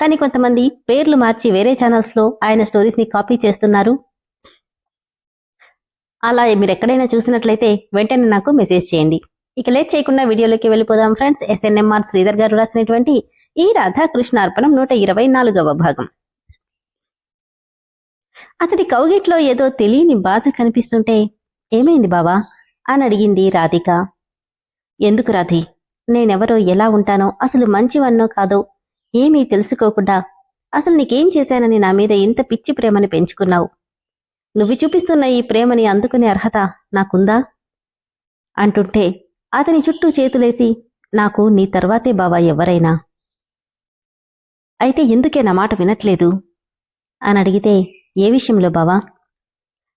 కానీ కొంతమంది పేర్లు మార్చి వేరే ఛానల్స్లో ఆయన స్టోరీస్ని కాపీ చేస్తున్నారు. అలా మీరు ఎక్కడైనా చూసినట్లయితే వెంటనే నాకు మెసేజ్ చేయండి. ఇక లేట్ చేయకుండా వీడియోలోకి వెళ్ళిపోదాం ఫ్రెండ్స్. ఎస్ఎన్ఎంఆర్ శ్రీధర్ గారు రాసినటువంటి ఈ రాధాకృష్ణ అర్పణం నూట ఇరవై నాలుగవ భాగం. అతడి కౌగిట్లో ఏదో తెలియని బాధ కనిపిస్తుంటే ఏమైంది బావా? అని అడిగింది రాధిక. ఎందుకు రాధి? నేనెవరో ఎలా ఉంటానో అసలు మంచివన్నో కాదో ఏమీ తెలుసుకోకుండా అసలు నీకేం చేశానని నా మీద ఇంత పిచ్చి ప్రేమని పెంచుకున్నావు? నువ్వు చూపిస్తున్న ఈ ప్రేమని అందుకునే అర్హత నాకుందా? అంటుంటే అతని చుట్టూ చేతులేసి నాకు నీ తర్వాతే బావా ఎవరైనా. అయితే ఎందుకే నా మాట వినట్లేదు? అని అడిగితే ఏ విషయంలో బావా?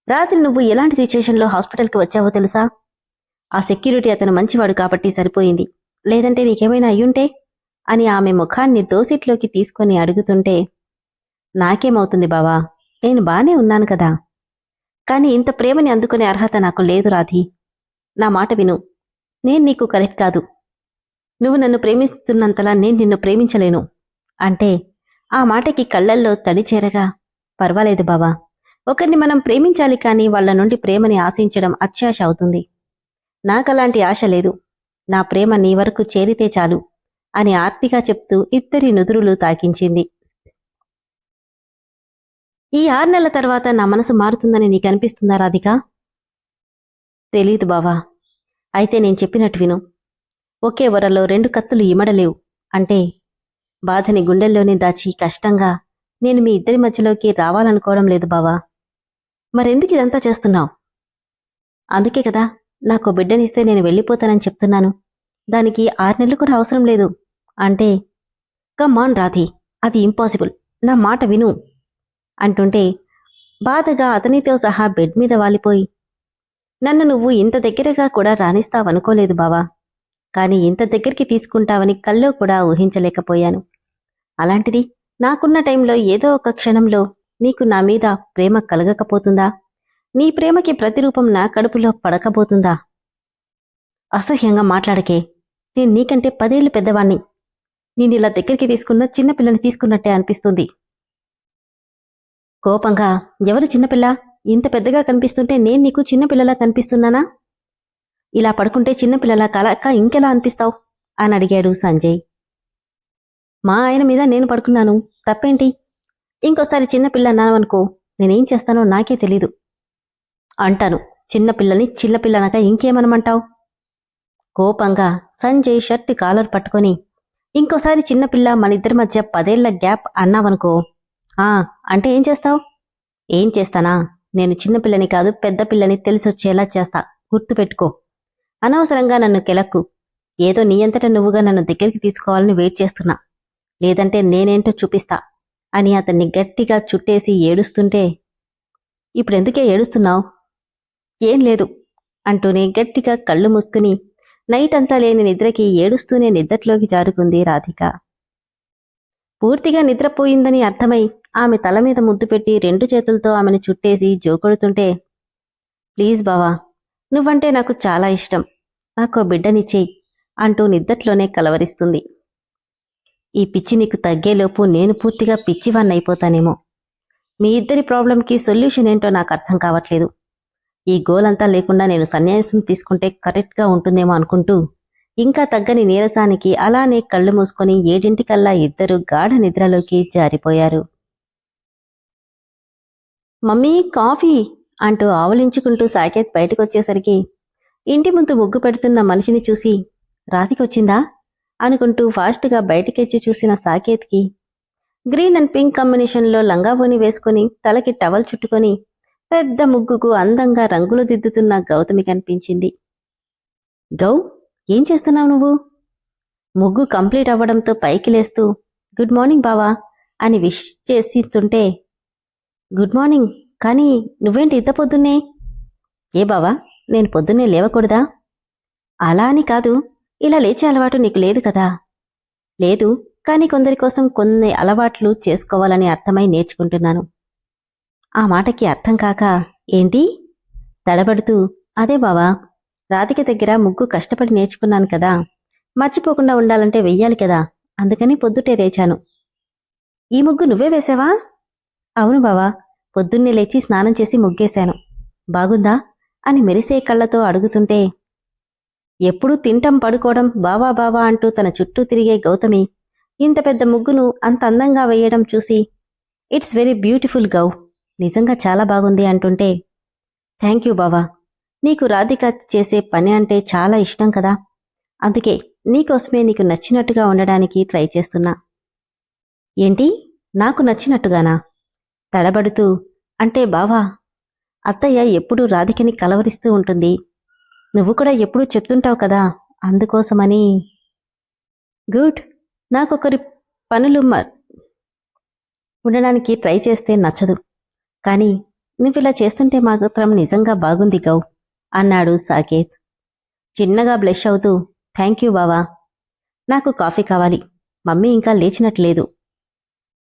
రాత్రి నువ్వు ఎలాంటి సిచ్యుయేషన్లో హాస్పిటల్కి వచ్చావో తెలుసా? ఆ సెక్యూరిటీ అతను మంచివాడు కాబట్టి సరిపోయింది. లేదంటే నీకేమైనా అయ్యుంటే? అని ఆమె ముఖాన్ని దోసిట్లోకి తీసుకొని అడుగుతుంటే నాకేమవుతుంది బావా? నేను బానే ఉన్నాను కదా. కాని ఇంత ప్రేమని అందుకునే అర్హత నాకు లేదు రాధి. నా మాట విను. నేను నీకు కరెక్ట్ కాదు. నువ్వు నన్ను ప్రేమిస్తున్నంతలా నేను నిన్ను ప్రేమించలేను. అంటే ఆ మాటకి కళ్ళల్లో తడి చేరగా పర్వాలేదు బావా. ఒకరిని మనం ప్రేమించాలి కానీ వాళ్ళ నుండి ప్రేమని ఆశించడం అత్యాశ అవుతుంది. నాకలాంటి ఆశ లేదు. నా ప్రేమ నీ వరకు చేరితే చాలు. అని ఆర్తిగా చెప్తూ ఇద్దరి నుదురులు తాకించింది. ఈ ఆరు నెలల తర్వాత నా మనసు మారుతుందని నీకు అనిపిస్తుందా రాధిక? తెలీదు బావా. అయితే నేను చెప్పినట్టు విను. ఒకే వరలో రెండు కత్తులు ఇమడలేవు. అంటే బాధని గుండెల్లోనే దాచి కష్టంగా నేను మీ ఇద్దరి మధ్యలోకి రావాలనుకోవడం లేదు బావా. మరెందుకు ఇదంతా చేస్తున్నావు? అందుకే కదా నాకు బిడ్డనిస్తే నేను వెళ్ళిపోతానని చెప్తున్నాను. దానికి ఆరు నెలలు కూడా అవసరం లేదు. అంటే కమ్మాన్ రాధి అది ఇంపాసిబుల్. నా మాట విను అంటుంటే బాధగా అతనితో సహా బెడ్ మీద వాలిపోయి నన్ను నువ్వు ఇంత దగ్గరగా కూడా రాణిస్తావనుకోలేదు బావా. కాని ఇంత దగ్గరికి తీసుకుంటావని కల్లో కూడా ఊహించలేకపోయాను. అలాంటిది నాకున్న టైంలో ఏదో ఒక క్షణంలో నీకు నా మీద ప్రేమ కలగకపోతుందా? నీ ప్రేమకి ప్రతిరూపం నా కడుపులో పడకబోతుందా అసహ్యంగా మాట్లాడకే నేను నీకంటే పదేళ్ళు పెద్దవాణ్ణి. నేను ఇలా దగ్గరికి తీసుకున్న చిన్నపిల్లని తీసుకున్నట్టే అనిపిస్తుంది. కోపంగా ఎవరు చిన్నపిల్ల? ఇంత పెద్దగా కనిపిస్తుంటే నేను నీకు చిన్నపిల్లలా కనిపిస్తున్నానా? ఇలా పడుకుంటే చిన్నపిల్లలా కలక ఇంకెలా అనిపిస్తావు? అని అడిగాడు సంజయ్. మా ఆయన మీద నేను పడుకున్నాను. తప్పేంటి? ఇంకోసారి చిన్నపిల్ల అన్నావనుకో నేనేం చేస్తానో నాకే తెలీదు. అంటాను చిన్నపిల్లని చిన్నపిల్లనక ఇంకేమనమంటావు? కోపంగా సంజయ్ షర్ట్ కాలర్ పట్టుకొని ఇంకోసారి చిన్నపిల్ల మన ఇద్దరి మధ్య పదేళ్ళ గ్యాప్ అన్నావనుకో. ఆ అంటే ఏం చేస్తావు? ఏం చేస్తానా? నేను చిన్నపిల్లని కాదు పెద్ద పిల్లని తెలిసొచ్చేలా చేస్తా. గుర్తుపెట్టుకో అనవసరంగా నన్ను కెలక్కు ఏదో నీ నువ్వుగా నన్ను దగ్గరికి తీసుకోవాలని వెయిట్ చేస్తున్నా. లేదంటే నేనేంటో చూపిస్తా. అని అతన్ని గట్టిగా చుట్టేసి ఏడుస్తుంటే ఇప్పుడెందుకే ఏడుస్తున్నావు? ఏం లేదు అంటూనే గట్టిగా కళ్ళు మూసుకుని నైట్ అంతా లేని నిద్రకి ఏడుస్తూనే నిద్రట్లోకి జారుకుంది రాధిక. పూర్తిగా నిద్రపోయిందని అర్థమై ఆమె తల మీద ముద్దు పెట్టి రెండు చేతులతో ఆమెను చుట్టేసి జోకొడుతుంటే ప్లీజ్ బావా నువ్వంటే నాకు చాలా ఇష్టం. నాకు బిడ్డనిచ్చేయి అంటూ నిద్దట్లోనే కలవరిస్తుంది. ఈ పిచ్చి నీకు తగ్గేలోపు నేను పూర్తిగా పిచ్చివాన్నైపోతానేమో మీ ఇద్దరి ప్రాబ్లంకి సొల్యూషన్ ఏంటో నాకు అర్థం కావట్లేదు. ఈ గోలంతా లేకుండా నేను సన్యాసం తీసుకుంటే కరెక్ట్గా ఉంటుందేమో అనుకుంటూ ఇంకా తగ్గని నీరసానికి అలానే కళ్ళు మూసుకొని ఏడింటికల్లా ఇద్దరు గాఢ నిద్రలోకి జారిపోయారు. Mummy coffee! అంటూ ఆవలించుకుంటూ సాకేత్ బయటకొచ్చేసరికి ఇంటి ముందు ముగ్గు పెడుతున్న మనిషిని చూసి రాతికొచ్చిందా? అనుకుంటూ ఫాస్ట్గా బయటికెచ్చి చూసిన సాకేత్కి గ్రీన్ అండ్ పింక్ కాంబినేషన్లో లంగావోని వేసుకుని తలకి టవల్ చుట్టుకొని పెద్ద ముగ్గుకు అందంగా రంగులు దిద్దుతున్న గౌతమి కనిపించింది గౌ ఏం చేస్తున్నావు నువ్వు? ముగ్గు కంప్లీట్ అవ్వడంతో పైకి లేస్తూ గుడ్ మార్నింగ్ బావా అని విష్ చేసిస్తుంటే గుడ్ మార్నింగ్ కానీ నువ్వేంటి ఇంత పొద్దున్నే? ఏ బావా నేను పొద్దున్నే లేవకూడదా? అలా అని కాదు ఇలా లేచే అలవాటు నీకు లేదు కదా? లేదు కానీ కొందరి కోసం కొన్ని అలవాట్లు చేసుకోవాలని అర్థమై నేర్చుకుంటున్నాను. ఆ మాటకి అర్థం కాక ఏంటి? తడబడుతూ అదే బావా రాధిక దగ్గర ముగ్గు కష్టపడి నేర్చుకున్నాను కదా. మర్చిపోకుండా ఉండాలంటే వెయ్యాలి కదా. అందుకని పొద్దుటే లేచాను. ఈ ముగ్గు నువ్వే వేసావా? అవును బావా పొద్దున్నే లేచి స్నానం చేసి ముగ్గేశాను. బాగుందా? అని మెరిసే కళ్ళతో అడుగుతుంటే ఎప్పుడూ తింటం పడుకోవడం బావా బావా అంటూ తన చుట్టూ తిరిగే గౌతమి ఇంత పెద్ద ముగ్గును అంత అందంగా వేయడం చూసి ఇట్స్ వెరీ బ్యూటిఫుల్ గౌ. నిజంగా చాలా బాగుంది అంటుంటే థ్యాంక్ యూ బావా. నీకు రాధిక చేసే పని అంటే చాలా ఇష్టం కదా. అందుకే నీకోసమే నీకు నచ్చినట్టుగా ఉండడానికి ట్రై చేస్తున్నా. ఏంటి? నాకు నచ్చినట్టుగానా? తడబడుతూ అంటే బావా అత్తయ్య ఎప్పుడూ రాధికని కలవరిస్తూ ఉంటుంది. నువ్వు కూడా ఎప్పుడూ చెప్తుంటావు కదా అందుకోసమని. గుడ్. నాకొకరి పనులు మ- ఉండడానికి ట్రై చేస్తే నచ్చదు. కానీ నువ్వు ఇలా చేస్తుంటే మాత్రం నిజంగా బాగుంది గౌ అన్నాడు సాకేత్. చిన్నగా బ్లెష్ అవుతూ థ్యాంక్ యూ బావా. నాకు కాఫీ కావాలి మమ్మీ ఇంకా లేచినట్లేదు.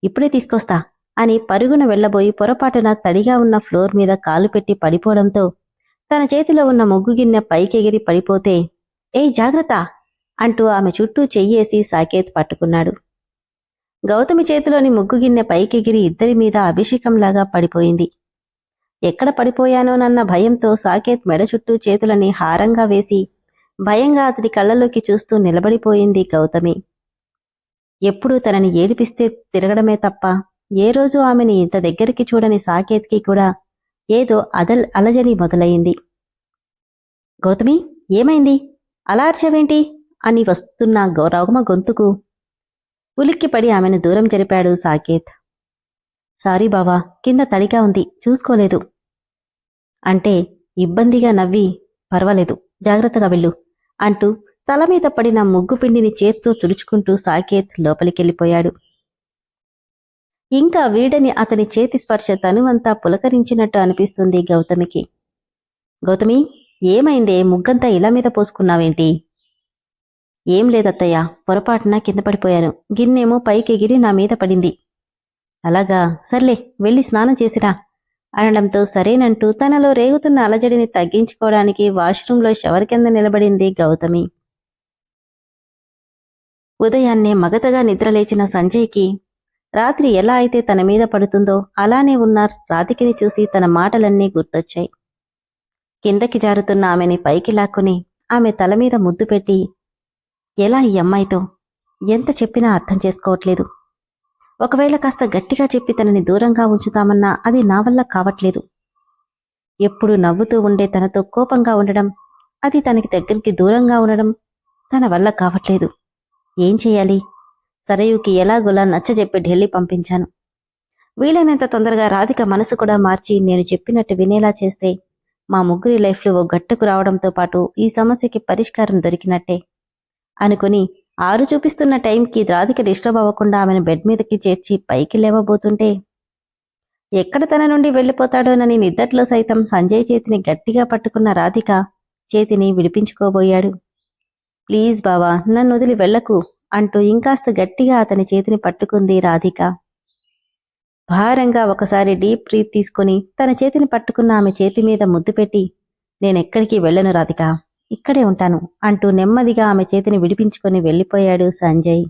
ఇప్పుడే తీసుకొస్తా అని పరుగున వెళ్ళబోయి పొరపాటున తడిగా ఉన్న ఫ్లోర్ మీద కాలు పెట్టి పడిపోవడంతో తన చేతిలో ఉన్న ముగ్గు గిన్నె పైకెగిరి పడిపోతే ఏ జాగ్రత్త! అంటూ ఆమె చుట్టూ చెయ్యేసి సాకేత్ పట్టుకున్నాడు. గౌతమి చేతిలోని ముగ్గు గిన్నె పైకెగిరి ఇద్దరి మీద అభిషేకంలాగా పడిపోయింది. ఎక్కడ పడిపోయానోనన్న భయంతో సాకేత్ మెడ చుట్టూ చేతులని హారంగా వేసి భయంగా అతడి కళ్ళలోకి చూస్తూ నిలబడిపోయింది గౌతమి. ఎప్పుడూ తనని ఏడిపిస్తే తిరగడమే తప్ప ఏ రోజు ఆమెని ఇంత దగ్గరికి చూడని సాకేత్కి కూడా ఏదో అదల్ అలజడి మొదలయింది గౌతమి ఏమైంది? అలా అర్చవేంటి? అని వస్తున్న గౌరవమ గొంతుకు ఉలిక్కిపడి ఆమెను దూరం జరిపాడు సాకేత్. సారీ బావా కింద తడిగా ఉంది చూసుకోలేదు. అంటే ఇబ్బందిగా నవ్వి పర్వాలేదు జాగ్రత్తగా వెళ్ళు అంటూ తల మీద పడిన ముగ్గు పిండిని చేత్తో తుడుచుకుంటూ సాకేత్ లోపలికెళ్ళిపోయాడు. ఇంకా వీడని అతని చేతి స్పర్శ తనువంతా పులకరించినట్టు అనిపిస్తుంది గౌతమికి. గౌతమి ఏమైందే ముగ్గంతా ఇలా మీద పోసుకున్నావేంటి? ఏం లేదత్తయ్య పొరపాటున కింద పడిపోయాను. గిన్నెమో పైకి ఎగిరి నా మీద పడింది. అలాగా సర్లే వెళ్ళి స్నానం చేసిరా. అనడంతో సరేనంటూ తనలో రేగుతున్న అలజడిని తగ్గించుకోవడానికి వాష్రూంలో షవర్ కింద నిలబడింది గౌతమి. ఉదయాన్నే మగతగా నిద్రలేచిన సంజయ్కి రాత్రి ఎలా అయితే తన మీద పడుతుందో అలానే ఉన్న రాతికిని చూసి తన మాటలన్నీ గుర్తొచ్చాయి. కిందకి జారుతున్న ఆమెని పైకి లాక్కుని ఆమె తల మీద ముద్దు పెట్టి ఎలా ఈ అమ్మాయితో? ఎంత చెప్పినా అర్థం చేసుకోవట్లేదు. ఒకవేళ కాస్త గట్టిగా చెప్పి తనని దూరంగా ఉంచుతామన్నా అది నా వల్ల కావట్లేదు. ఎప్పుడు నవ్వుతూ ఉండే తనతో కోపంగా ఉండడం అది తనకి దగ్గరికి దూరంగా ఉండడం తన వల్ల కావట్లేదు. ఏం చేయాలి? సరయుకి ఎలాగోలా నచ్చజెప్పి ఢిల్లీ పంపించాను. వీలైనంత తొందరగా రాధిక మనసు కూడా మార్చి నేను చెప్పినట్టు వినేలా చేస్తే మా ముగ్గురి లైఫ్లో ఓ గట్టుకు రావడంతో పాటు ఈ సమస్యకి పరిష్కారం దొరికినట్టే. అనుకుని ఆరు చూపిస్తున్న టైంకి రాధిక డిస్టర్బ్ అవ్వకుండా ఆమెను బెడ్ మీదకి చేర్చి పైకి లేవబోతుంటే ఎక్కడ తన నుండి వెళ్ళిపోతాడోనని నిద్దట్లో సైతం సంజయ్ చేతిని గట్టిగా పట్టుకున్న రాధిక చేతిని విడిపించుకోబోయాడు. ప్లీజ్ బావా నన్ను వదిలి వెళ్ళకు అంటూ ఇంకాస్త గట్టిగా అతని చేతిని పట్టుకుంది రాధిక. భారంగా ఒకసారి డీప్ బ్రీత్ తీసుకుని తన చేతిని పట్టుకున్న ఆమె చేతి మీద ముద్దు పెట్టి నేనెక్కడికి వెళ్ళను రాధిక. ఇక్కడే ఉంటాను అంటూ నెమ్మదిగా ఆమె చేతిని విడిపించుకొని వెళ్ళిపోయాడు సంజయ్.